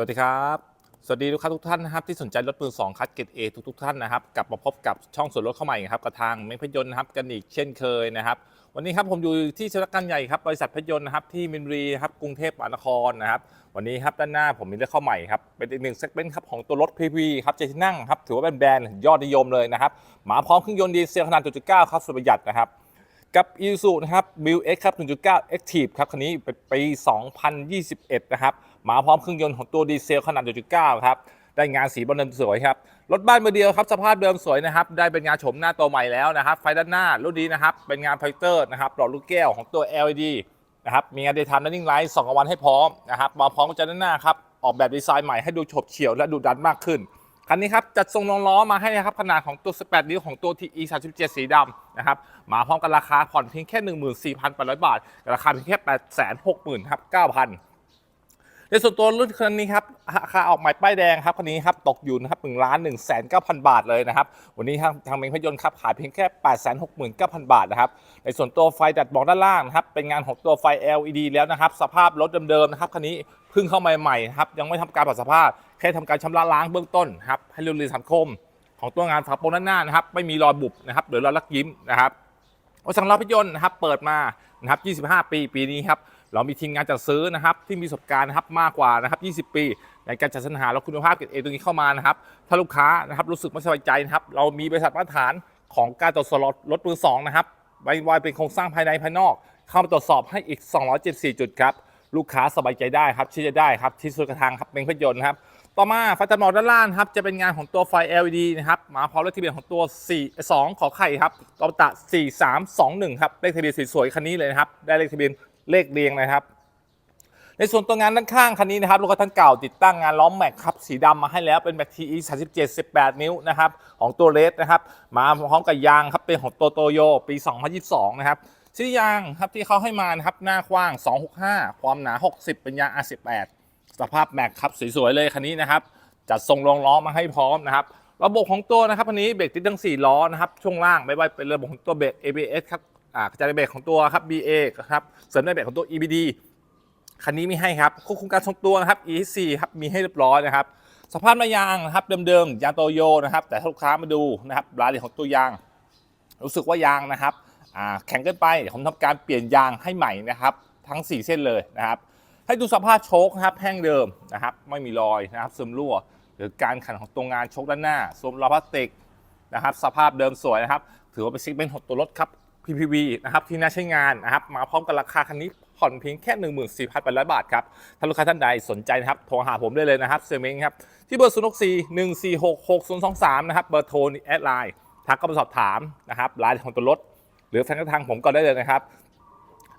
สวัสดีครับ สวัสดีลูกค้าทุกท่านนะครับที่สนใจรถมือสองคัดเกรดเอทุกๆท่านนะครับกลับมาพบกับช่องส่วนลดเข้าใหม่ครับกับทางเมฆพยนต์นะครับกันอีกเช่นเคยนะครับ วันนี้ครับผมอยู่ที่สำนักงานใหญ่ครับบริษัทพยนต์นะครับที่มินบุรีครับกรุงเทพมหานครนะครับ วันนี้ครับด้านหน้าผมมีรื่องเข้าใหม่ครับเป็นอีกหนึ่งเซกเมนต์ครับของตัวรถ PV ครับเจ็ดที่นั่งครับถือว่าเป็นแบรนด์ยอดนิยมเลยนะครับมาพร้อมเครื่องยนต์ดีเซลขนาด1.9ครับสุดประหยัดนะครับกับ i s u นะครับ m i l X ครับ1.9 Active ครับคันนี้เป็นปี 2021 นะครับ มาพร้อมเครื่องยนต์ของตัวดีเซลขนาด 1.9 ครับ ได้งานสีบอลเดิมสวยครับ รถบ้านมือเดียวครับ สภาพเดิมสวยนะครับ ได้เป็นงานโฉมหน้าตัวใหม่แล้วนะครับ ไฟด้านหน้ารุ่นนี้นะครับ เป็นงานไฟเตอร์นะครับ หลอดลูกแก้วของตัว LED นะครับ มีงาน Daytime Running Light 2กวันให้พร้อมนะครับ มาพร้อมกับจานด้านหน้าครับ ออกแบบดีไซน์ใหม่ให้ดูโฉบเฉี่ยวและดูดันมากขึ้นคันนี้ครับจัดทรงรองล้อมาให้นะครับขนาดของตัว 18 นิ้วของตัว TE 37 สีดำนะครับมาพร้อมกับราคาผ่อนเพียงแค่ 14,800 บาท ราคาเพียงแค่ 860,000ครับ9,000 ในส่วนตัวรุ่นคันนี้ครับราคาออกใหม่ป้ายแดงครับคันนี้ครับตกอยู่นะครับ1ล้าน1 9 0 0 0บาทเลยนะครับวันนี้ทางทางเมงพยนต์ครับขายเพียงแค่869,000บาทนะครับในส่วนตัวไฟดัดมองด้านล่างนะครับเป็นงานของตัวไฟ LED แล้วนะครับสภาพรถเดิมๆนะครับคันนี้เพิ่งเข้ามาใหม่นะครับยังไม่ทำการปรับสภาพแค่ทำการชำระล้างเบื้องต้นครับให้เรียนสังคมของตัวงานฝาโปรงด้านหน้านะครับไม่มีรอยบุบนะครับหรือรอยลักยิ้มนะครับบริษัทเราพยนต์นะครับเปิดมานะครับ 25 ปีปีนี้ครับ เรามีทีมงานจัดซื้อนะครับที่มีประสบการณ์นะครับมากกว่านะครับ20 ปี ในการจัดสรรหาและคุณภาพเกรดเอตรงนี้เข้ามานะครับถ้าลูกค้านะครับรู้สึกไม่สบายใจนะครับเรามีบริษัทมาตรฐานของการตรวจสอบรถมือสองนะครับไม่ว่าเป็นโครงสร้างภายในภายนอก เข้ามาตรวจสอบให้อีก 274 จุดครับลูกค้าสบายใจได้ครับเชื่อได้ครับที่สุดกระทางครับเป็นพยนต์ครับต่อมาไฟตัดหมอกด้านล่างครับจะเป็นงานของตัวไฟ LED นะครับมาพร้อมเลขทะเบียนของตัว 4 2 ขอไข่ครับตอตะ 4321 ครับเลขทะเบียนสวยๆคันนี้เลยนะครับได้เลขทะเบียน เลขเรียงนะครับ ในส่วนตัวงานด้านข้างคันนี้นะครับรถกระทันเก่าติดตั้งงานล้อมแม็กครับสีดำมาให้แล้วเป็นแม็กทีอี37 18นิ้วนะครับของตัวเลสนะครับมาพร้อมกับยางครับเป็นของโตโตโยปี2022นะครับชิ้นยางครับที่เขาให้มานะครับหน้ากว้าง265ความหนา60เป็นยาง R18 สภาพแม็กครับสวยๆเลยคันนี้นะครับจัดทรงรองล้อมาให้พร้อมนะครับระบบของตัวนะครับคันนี้เบรกติดทั้ง4ล้อนะครับช่วงล่างไม่ว่าเป็นระบบของตัวเบรก ABS ครับ กระจายเบรกของตัวครับ BA ครับเสริมด้วยเบรกของตัว EBD คันนี้มีให้ครับควบคุมการทรงตัวนะครับ E4 ครับมีให้เรียบร้อยนะครับสภาพหน้ายางนะครับเดิมๆยางโตโยนะครับ แต่ถ้าลูกค้ามาดูนะครับรายละเอียดของตัวยาง รู้สึกว่ายางนะครับแข็งเกินไปเดี๋ยวผมทำการเปลี่ยนยางให้ใหม่นะครับ ทั้ง 4 เส้นเลยนะครับให้ดูสภาพโชคนะครับแห้งเดิมนะครับ ไม่มีรอยนะครับซึมรั่ว หรือการขันของตัวงานโชคด้านหน้าสวมล้อพลาสติกนะครับ สภาพเดิมสวยนะครับ ถือว่าเป็นซิกเมนต์ของตัวรถครับ PPV นะครับที่น่าใช้งานนะครับมาพร้อมกับราคาคันนี้ผ่อนเพียงแค่ 14,800 บาทครับ ถ้าลูกค้าท่านใดสนใจนะครับโทรหาผมได้เลยนะครับเซอร์เมงครับ ที่เบอร์ 0 6 4 1 4 6 6 0 2 3 นะครับ เบอร์โทรนี่แอดไลน์ทักเข้ามาสอบถามนะครับรายละเอียดของตัวรถ หรือทางทางผมก็ได้เลยนะครับ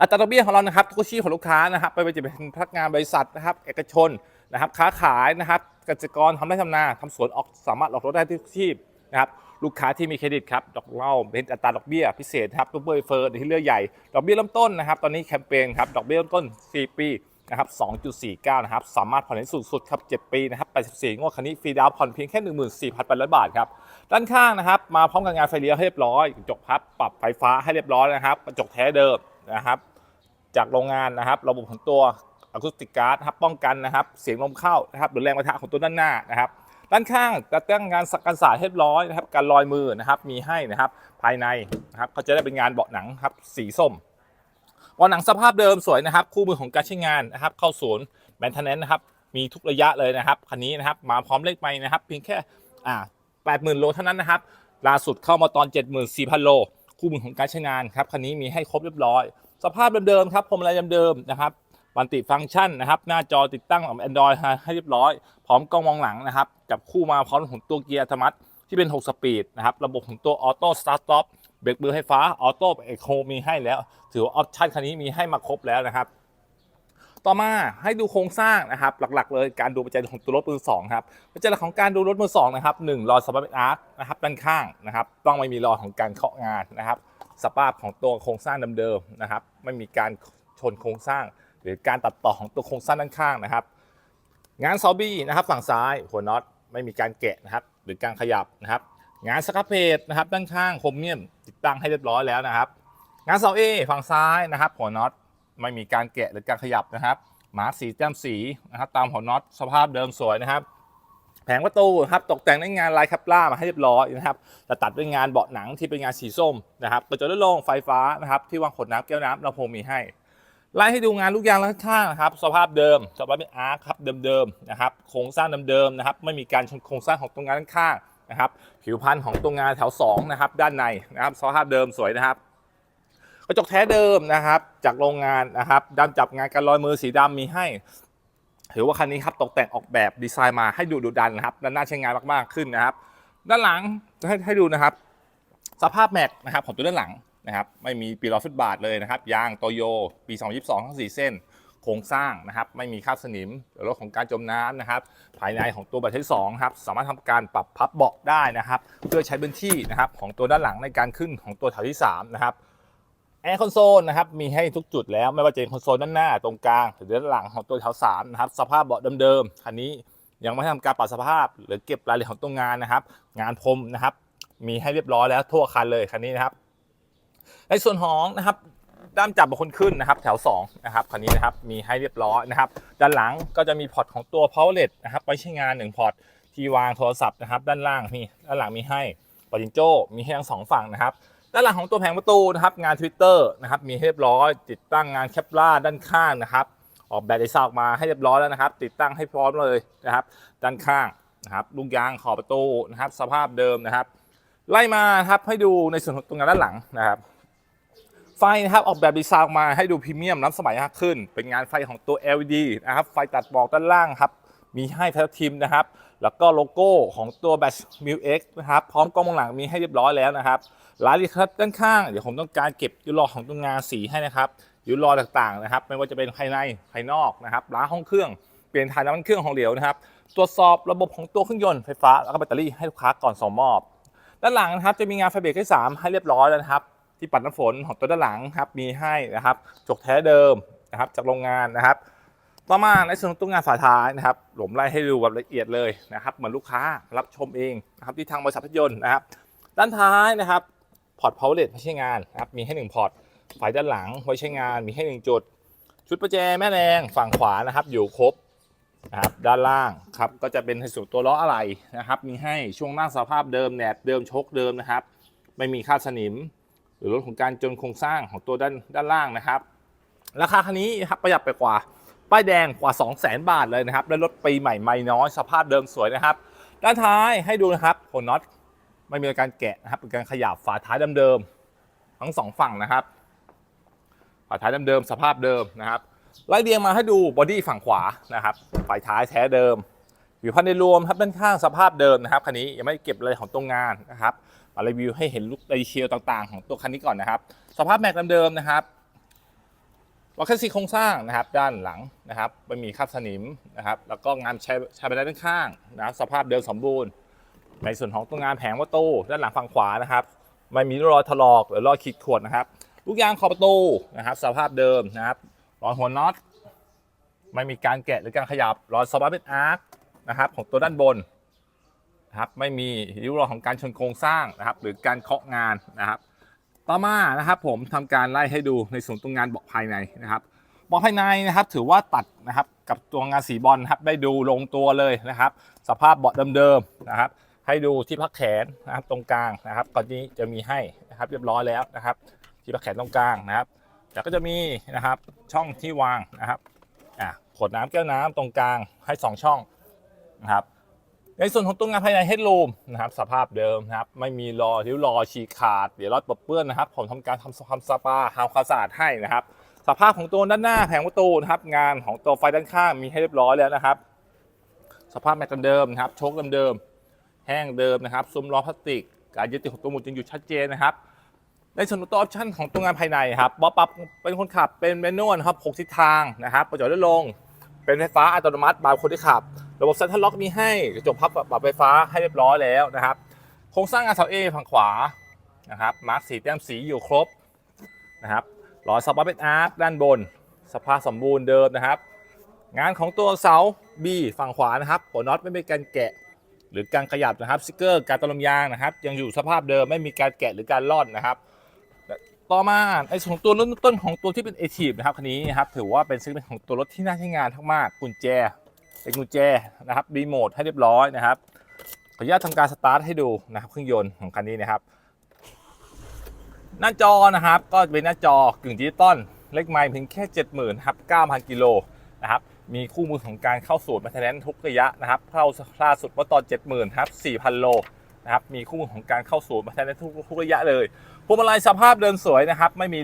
อัตราดอกเบี้ยของเรานะครับทุกอาชีพของลูกค้านะครับไม่ว่าจะเป็นพนักงานบริษัทนะครับ เอกชนนะครับ ค้าขายนะครับเกษตรกรทำไร่ทำนาทำสวนออกสามารถออกรถได้ทุกอาชีพนะครับ ลูกค้าที่มีเครดิตครับดอกเล้าเป็นอัตราดอกเบี้ยพิเศษครับตัวเบอร์เฟิร์ที่เลือกใหญ่ดอกเบี้ยเริ่มต้นนะครับตอนนี้แคมเปญครับดอกเบี้ยเริ่มต้น 4 ปีนะครับ2.49 นะครับ สามารถผ่อนได้สูงสุดครับ 7 ปีนะครับ84งวดคันนี้ฟรีดาวน์ผ่อนเพียงแค่ 14,800 บาทครับ ด้านข้างนะครับ มาพร้อมกับงานไฟเลี้ยวให้เรียบร้อยกระจกพับปรับไฟฟ้าให้เรียบร้อยนะครับกระจกแท้เดิมนะครับ จากโรงงานนะครับ ระบบของตัวอะคูสติกการ์ดนะครับป้องกันนะครับ เสียงลมเข้านะครับหรือแรงประทะของตัวด้านหน้านะครับ ด้านข้างจะตั้งงานสักกันสาดเรียบร้อยนะครับการลอยมือนะครับมีให้นะครับภายในนะครับก็จะได้เป็นงานเบาะหนังครับสีส้มเบาะหนังสภาพเดิมสวยนะครับ คู่มือของการใช้งานนะครับ เข้าศูนย์แมนเทนแนนนะครับมีทุกระยะเลยนะครับคันนี้นะครับมาพร้อมเลขไม้นะครับ เพียงแค่อ่า80,000โลเท่านั้นนะครับล่าสุดเข้ามาตอน 74,000 โล คู่มือของการใช้งานครับคันนี้มีให้ครบเรียบร้อย สภาพเดิมๆครับพวงมาลัยเดิมๆนะครับ บันติฟังก์ชันนะครับ หน้าจอติดตั้งของ Android ให้เรียบร้อย พร้อมกล้องมองหลังนะครับ จับคู่มาพร้อมของตัวเกียร์อัตโมัติที่เป็น 6 สปีดนะครับ ระบบของตัวออโต้สตาร์ท t ็อปเบรกมือไฟฟ้าออโต้เอ็กโคมีให้แล้ว ถือว่าออปชั่นคันนี้มีให้มาครบแล้วนะครับ ต่อมาให้ดูโครงสร้างนะครับ หลักๆ เลยการดูปัจจัยของตัวรถมือสองครับปัจจัยของการดูรถมือสองนะครับหนึ่งรอยสปาร์ตอาร์คนะครับด้านข้างนะครับ ต้องไม่มีรอยของการเคาะงานนะครับ สภาพของตัวโครงสร้างเดิมๆนะครับ ไม่มีการชนโครงสร้าง รือการตัดต่อของตัวโครงสร้างด้านข้างนะครับ งานซอบี้นะครับฝั่งซ้ายหัวน็อตไม่มีการแกะนะครับ หรือการขยับนะครับ งานสครับเพจนะครับด้านข้างโครเมียมติดตั้งให้เรียบร้อยแล้วนะครับ งานเสาเอฝั่งซ้ายนะครับ หัวน็อตไม่มีการแกะหรือการขยับนะครับมาร์คสีแต้มสีนะครับตามหัวน็อตสภาพเดิมสวยนะครับ แผงประตูนะครับตกแต่งด้วยงานลายแคปล่ามาให้เรียบร้อยนะครับแต่ตัดด้วยงานเบาะหนังที่เป็นงานสีส้มนะครับกระจกด้านโล่งไฟฟ้านะครับที่วางขดน้ำแก้วน้ำลำโพงมีให้ ไล่ให้ดูงานลูกยางด้านข้างนะครับสภาพเดิมสภาพเป็นอาร์คครับเดิมๆนะครับโครงสร้างเดิมๆนะครับไม่มีการชนโครงสร้างของตรงงานด้านข้างนะครับผิวพันธุ์ของตรงงานแถว2นะครับด้านในนะครับสภาพเดิมสวยนะครับกระจกแท้เดิมนะครับจากโรงงานนะครับด้านจับงานกันรอยมือสีดำมีให้ถือว่าคันนี้ครับตกแต่งออกแบบดีไซน์มาให้ดูดุดันนะครับด้านหน้าใช้งานมากๆขึ้นนะครับ ด้านหลังจะให้ให้ดูนะครับ สภาพแม็กนะครับของตัวด้านหลัง นะครับไม่มีปีล้อฟุตบาทเลยนะครับยางโตโยปี 2022 ทั้ง 4 เส้น โครงสร้างนะครับไม่มีคราบสนิมหรือรถของการจมน้ำนะครับภายในของตัวแบบที่2ครับสามารถทำการปรับพับเบาะได้นะครับ เพื่อใช้พื้นที่นะครับของตัวด้านหลังในการขึ้นของตัวแถวที่3นะครับแอร์คอนโซลนะครับมีให้ทุกจุดแล้วไม่ว่าจะเป็นคอนโซลด้านหน้าตรงกลางหรือด้านหลังของตัวแถว3นะครับสภาพเบาะเดิมๆคันนี้ยังไม่ทำการปรับสภาพ หรือเก็บรายละเอียดของตัวงานนะครับ งานพรมนะครับ มีให้เรียบร้อยแล้วทั่วคันเลยคันนี้นะครับ ในส่วนของนะครับด้ามจับบางคนขึ้นนะครับ แถว2นะครับคันนี้นะครับมีให้เรียบร้อยนะครับ ด้านหลังก็จะมีพอร์ตของตัว power LED นะครับไว้ใช้งาน1พอร์ตที่วางโทรศัพท์นะครับ ด้านล่างมีด้านหลังมีให้ปอจินโจมีให้ทั้งสองฝั่งนะครับด้านหลังของตัวแผงประตูนะครับงาน Twitter นะครับมีให้เรียบร้อย ติดตั้งงานแคปล่าด้านข้างนะครับ ออกแบบดีไซน์ออกมาให้เรียบร้อยแล้วนะครับ ติดตั้งให้พร้อมเลยนะครับ ด้านข้างนะครับลูกยางขอบประตูนะครับ สภาพเดิมนะครับ ไล่มาครับให้ดูในส่วนของตรงงานด้านหลังนะครับ ไฟนะครับออกแบบดีไซน์ออกมาให้ดูพรีเมียมล้ำสมัยมากขึ้น เป็นงานไฟของตัว LED นะครับไฟตัดหมอกด้านล่างครับมีให้ทัทีมนะครับ แล้วก็โลโก้ของตัว b a t c h m i l X นะครับ พร้อมกล้องมองหลังมีให้เรียบร้อยแล้วนะครับรายละเอียดครับด้านข้าง เดี๋ยวผมต้องการเก็บยูรอของตัวงานสีให้นะครับยูรอต่างๆนะครับ ไม่ว่าจะเป็นภายในภายนอกนะครับล้างห้องเครื่อง เปลี่ยนถ่ายน้ำมันเครื่องของเหลวนะครับ ตรวจสอบระบบของตัวเครื่องยนต์ไฟฟ้าแล้วก็แบตเตอรี่ให้ลูกค้าก่อนส่งมอบ ด้านหลังนะครับจะมีงานไฟเบรกที่3ให้เรียบร้อยแล้วนะครับ ที่ปัดน้ำฝนของตัวด้านหลังครับมีให้นะครับจกแท้เดิมนะครับจากโรงงานนะครับ ต่อมาในส่วนของตัวงานฝาท้ายนะครับหลมไล่ให้ดูแบบละเอียดเลยนะครับเหมือนลูกค้ารับชมเองนะครับที่ทางบริษัทรถยนต์นะครับ ด้านท้ายนะครับพอร์ต power LED ไว้ใช้งานนะครับมีให้1พอร์ตไฟด้านหลังไว้ใช้งานมีให้1จุด ชุดประแจแม่แรงฝั่งขวานะครับ อยู่ครบนะครับด้านล่างครับก็จะเป็นในส่วนตัวล้ออะไหล่นะครับ มีให้ช่วงหน้าสภาพเดิมแหนบเดิมชคเดิมนะครับ ไม่มีค่าสนิม หรือรถของการจนโครงสร้างของตัวด้านด้านล่างนะครับ ราคาคันนี้ครับประหยัดไปกว่า ป้ายแดงกว่า 2 0 0 0 0 0บาทเลยนะครับและรถปีใหม่ไม่น้อยสภาพเดิมสวยนะครับ ด้านท้ายให้ดูนะครับหัวน็อตไม่มีการแกะนะครับเป็นการขยับฝาท้ายเดิมๆทั้งสองฝั่งนะครับ ฝาท้ายเดิมๆสภาพเดิมนะครับไล่เรียงมาให้ดูบอดี้ฝั่งขวานะครับฝาท้ายแท้เดิมผิวพันธ์ในรวมครับด้านข้างสภาพเดิมนะครับคันนี้ยังไม่เก็บอะไรของตรงงานนะครับ มารีวิวให้เห็นลุคดีเทลต่างๆ ของตัวคันนี้ก่อนนะครับ สภาพแม็กเดิมๆนะครับวัคซีโครงสร้างนะครับด้านหลังนะครับไม่มีคราบสนิมนะครับแล้วก็งานใช้ใช้ไปได้านข้างนะครับสภาพเดิมสมบูรณ์ ในส่วนของตัวงานแผงประตูด้านหลังฝั่งขวานะครับไม่มีรอยถลอกหรือรอยขีดข่วนนะครับลูกยางขอบประตูนะครับสภาพเดิมนะครับรอยหัวน็อตไม่มีการแกะหรือการขยับรอยสปาร์เป็นอาร์คนะครับของตัวด้านบน นะครับไม่มีริ้วรอยของการชนโครงสร้างนะครับ หรือการเคาะงานนะครับต่อมานะครับผมทำการไล่ให้ดูในส่วนตรงงานเบาะภายในนะครับเบาะภายในนะครับถือว่าตัดนะครับกับตัวงานสีบอลนะครับได้ดูลงตัวเลยนะครับ สภาพเบาะเดิมๆนะครับ ให้ดูที่พักแขนนะครับตรงกลางนะครับก่อนนี้จะมีให้นะครับเรียบร้อยแล้วนะครับ ที่พักแขนตรงกลางนะครับแล้วก็จะมีนะครับช่องที่วางนะครับอะขวดน้ำแก้วน้ำตรงกลางให้สองช่องนะครับ ในส่วนของตัวงานภายในเฮดรูมนะครับสภาพเดิมนะครับไม่มีรอริ้วรอฉีกขาดเดี๋ยวรอดปบเปื้อนนะครับผมทำการทำความสปาทำความสะอาดให้นะครับ สภาพของตัวด้านหน้าแผงประตูนะครับงานของตัวไฟด้านข้างมีให้เรียบร้อยแล้วนะครับ สภาพแม็กเดิมนะครับโชคเดิมแห้งเดิมนะครับซุ้มล้อพลาสติก การยึดติดของตัวหมุดยังอยู่ชัดเจนนะครับในส่วนของตัวออปชั่นของตัวงานภายในครับบอปับเป็นคนขับเป็นแมนนวลครับหกทิศทางนะครับประจอยได้ลง เป็นไฟฟ้าอัตโนมัติบายคนที่ขับ ระบบเซ็นทรัลล็อกมีให้กระจกพับปรับไฟฟ้าให้เรียบร้อยแล้วนะครับ โครงสร้างงานเสาเอฝั่งขวานะครับมาร์คสีแต้มสีอยู่ครบนะครับรอยสปาร์เป็นอาร์คด้านบน สภาพสมบูรณ์เดิมนะครับ งานของตัวเสา B ฝั่งขวานะครับหัวน็อตไม่มีการแกะหรือการขยับนะครับสติกเกอร์การตะลมยางนะครับ ยังอยู่สภาพเดิมไม่มีการแกะหรือการล่อนนะครับ ต่อมาในส่วนของตัวริ่มต้นของตัวที่เป็นเอทีฟนะครับคันนี้นะครับถือว่าเป็นซิกเป็นของตัวรถที่น่าใช้งานมากๆกุญแจ เป็นกุญแจนะครับรีโมทให้เรียบร้อยนะครับขออนุญาตทำการสตาร์ทให้ดูนะครับเครื่องยนต์ของคันนี้นะครับ หน้าจอนะครับก็เป็นหน้าจอกึ่งดิจิตอลเล็กไมล์เพียงแค่ 70,000ครับ9,000กิโลนะครับมีคู่มือของการเข้าสูตรมาแทนทุกระยะนะครับเข้าล่าสุดว่าตอน 70,000ครับ4,000โลนะครับมีคู่มือของการเข้าสูตรมาแทนทุกทุกระยะเลยพวงมาลัยสภาพเดินสวยนะครับ ไม่มี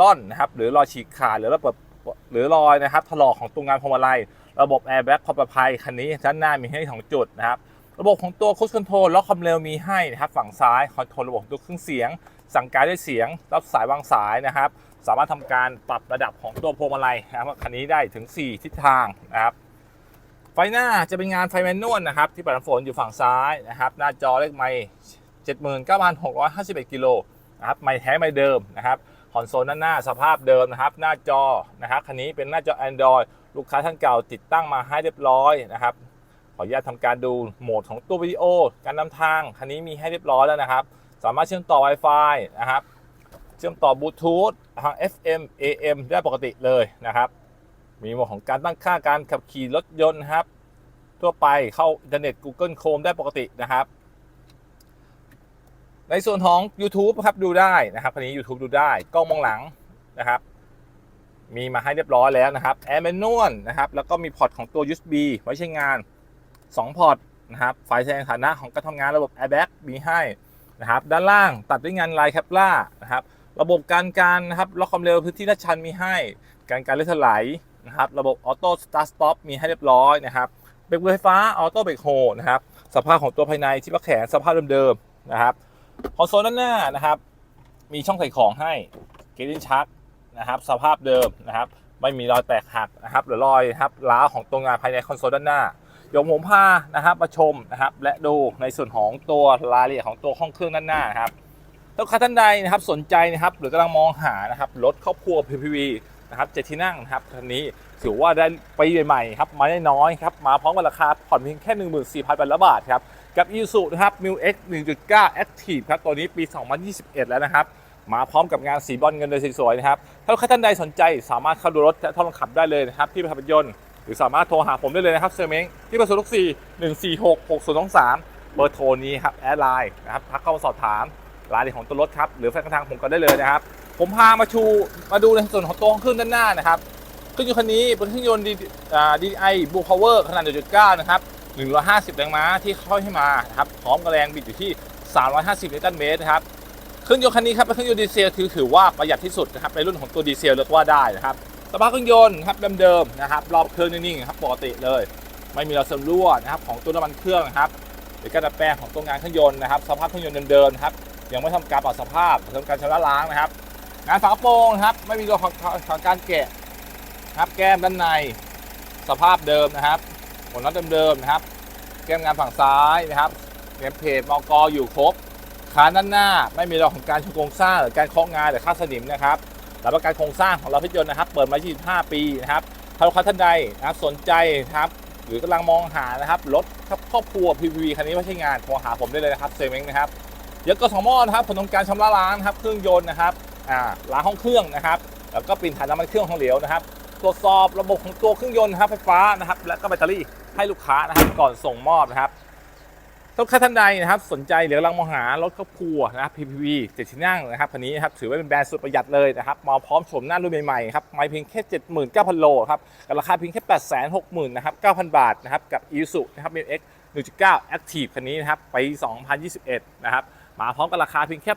ล่อนนะครับหรือรอยฉีกขาดหรือระเบิดหรือรอยนะครับถลอกของตัวงานพวงมาลัย ระบบแอร์แบ็กความปลอดภัยคันนี้ด้านหน้ามีให้สองจุดนะครับระบบของตัวคุชคอนโทรลล็อกความเร็วมีให้นะครับฝั่งซ้ายคอนโทรลระบบตัวเครื่องเสียง สั่งการด้วยเสียง รับสายวางสายนะครับ สามารถทำการปรับระดับของตัวพวงมาลัยนะครับคันนี้ได้ถึง 4 ทิศทางนะครับไฟหน้าจะเป็นงานไฟแมนนวลนะครับ ที่ปัดน้ำฝนอยู่ฝั่งซ้ายนะครับ หน้าจอเลขไมค์79,651กิโลนะครับไมค์แท้ไมค์เดิมนะครับคอนโซลด้านหน้าสภาพเดิมนะครับ หน้าจอนะครับคันนี้เป็นหน้าจอ Android ลูกค้าท่านเก่าติดตั้งมาให้เรียบร้อยนะครับ ขออนุญาตทำการดูโหมดของตัววิดีโอ การนำทางคันนี้มีให้เรียบร้อยแล้วนะครับ สามารถเชื่อมต่อ Wi-Fi นะครับ เชื่อมต่อบลูทูธทาง FM AM ได้ปกติเลยนะครับ มีโหมดของการตั้งค่าการขับขี่รถยนต์นะครับ ทั่วไปเข้าอินเทอร์เน็ต Google Chrome ได้ปกตินะครับในส่วนของ YouTube ครับดูได้นะครับคันนี้ YouTube ดูได้กล้องมองหลังนะครับ มีมาให้เรียบร้อยแล้วนะครับแอร์แมนนวลนะครับแล้วก็มีพอร์ตของตัว USB ไว้ใช้งาน 2 พอร์ตนะครับไฟแสดงฐานะของการทำงานระบบ Airbag มีให้นะครับด้านล่างตัดด้วยงานลายแคปล่านะครับระบบการการนะครับล็อกความเร็วพื้นที่ลาดชันมีให้ การการเลื่อนถลายนะครับระบบออโต้สตาร์ทสต็อปมีให้เรียบร้อยนะครับเบรกมือไฟฟ้าออโต้เบรกโฮนะครับสภาพของตัวภายในที่พักแขนสภาพเดิมๆนะครับคอนโซลด้านหน้านะครับมีช่องใส่ของให้เกลินชัก นะครับ สภาพเดิมนะครับ ไม่มีรอยแตกหักนะครับ หรือรอยครับล้าของตัวงานภายในคอนโซลด้านหน้าเดี๋ยวผมพานะครับมาชมนะครับ และดูในส่วนของตัวรายละเอียดของตัวห้องเครื่องด้านหน้านครับถ้าท่านใดนะครับสนใจนะครับหรือกำลังมองหานะครับรถครอบครัว PPV นะครับเจ็ดที่นั่งนะครับคันนี้ถือว่าได้ไปใหม่ๆครับมาได้น้อยครับมาพร้อมกับราคาผ่อนเพียงแค่ 14,000บาทครับกับ i s u นะครับ m i l X 1.9 Active ครับตัวนี้ปี 2021 แล้วนะครับ มาพร้อมกับงานสีบอลเงินเลยสวยๆนะครับ ถ้าท่านใดสนใจสามารถเข้าดูรถและทดลองขับได้เลยนะครับ ที่ประทับยนต์หรือสามารถโทรหาผมได้เลยนะครับเซอร์เม้งที่ประสทุกสี่หนึ่งสี่หกหกศูนย์สองสามเบอร์โทรนี้ครับแอดไลน์นะครับทักเข้ามาสอบถามรายละเอียดของตัวรถครับหรือแฟนกระทางผมก็ได้เลยนะครับ ผมพามาชูมาดูในส่วนของตัวเครื่องด้านหน้านะครับเครื่องยนต์คันนี้เป็นเครื่องยนต์ดีไอบูพาวเวอร์ขนาด1.9นะครับ150แรงม้าที่เข้าให้มานะครับพร้อมกับแรงบิดอยู่ที่ 350นิวตันเมตรนะครับ เครื่องยนต์คันนี้ครับเป็นเครื่องยนต์ดีเซลคือถือว่าประหยัดที่สุดนะครับในรุ่นของตัวดีเซลเรียกว่าได้นะครับสภาพเครื่องยนต์ครับเดิมๆนะครับรอบเครื่องนิ่งๆครับปกติเลย ไม่มีรอยเสื่อมรั่วนะครับของตัวน้ำมันเครื่องนะครับหรือการดัดแปลงของตัวงานเครื่องยนต์นะครับสภาพเครื่องยนต์เดิมๆนะครับยังไม่ทำการปรับสภาพทำการชำระล้างนะครับงานฝากระโปรงครับไม่มีตัวของของการแกะนะครับแก้มด้านในสภาพเดิมนะครับผลน็อตเดิมๆนะครับ แก้มงานฝั่งซ้ายนะครับเนมเพจมอกอยู่ครบ คาด้านหน้าไม่มีรอยของการชนโครงสร้างหรือการเคาะงานหรือค่าสนิมนะครับรับประกันโครงสร้างของเราพิจารณานะครับ เปิดมา 25 ปีนะครับถ้าลูกค้าท่านใดนะครับสนใจนะครับหรือกำลังมองหานะครับรถครอบครัว PPV คันนี้ไม่ใช่งานโทรหาผมได้เลยนะครับเซเม้งนะครับเดี๋ยอะก็สองหม้อนะครับผลของการชำระล้างนะครับเครื่องยนต์นะครับอ่าล้างห้องเครื่องนะครับแล้วก็ปิ่นถ่ายน้ำมันเครื่องของเหลวนะครับตรวจสอบระบบของตัวเครื่องยนต์นะครับไฟฟ้านะครับและก็แบตเตอรี่ให้ลูกค้านะครับก่อนส่งมอบนะครับ ถ้าลูกค้าท่านใดนะครับสนใจหรือกำลังมองหารถครอบครัวนะครับ PPV เจ็ดที่นั่งนะครับคันนี้นะครับถือว่าเป็นแบรนด์สุดประหยัดเลยนะครับมาพร้อมโฉมหน้ารุ่นใหม่ๆครับไม่เพียงแค่79,000โลครับกับราคาเพียงแค่860,000นะครับ9,000 บาทนะครับกับ i s u นะครับ m x 1.9 Active คันนี้นะครับปี2021 นะครับมาพร้อมกับราคาเพียงแค่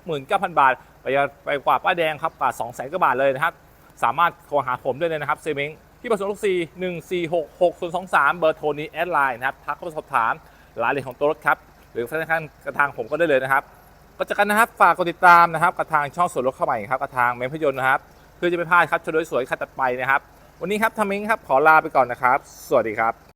869,000 บาท ไปไปกว่าป้ายแดงครับกว่า 200,000กว่าบาทเลยนะครับ สามารถโทรหาผมได้เลยนะครับเซม้งที่ประสงค์ลูกสี่หนึ่งสี่หกหกศูนย์สองสามเบอร์โทรนี้แอดไลน์นะครับ ทักเข้ามาสอบถาม รายละเอียดของตัวรถครับ หรือธนาคารกระทางผมก็ได้เลยนะครับ ก็จากกันนะครับฝากกดติดตามนะครับกระทางช่องส่วนรถเข้าใหม่ครับกระทางเมมพยนต์นะครับ เพื่อจะไม่พลาดครับชมสวยๆคันต่อไปนะครับ วันนี้ครับทามิงครับขอลาไปก่อนนะครับ สวัสดีครับ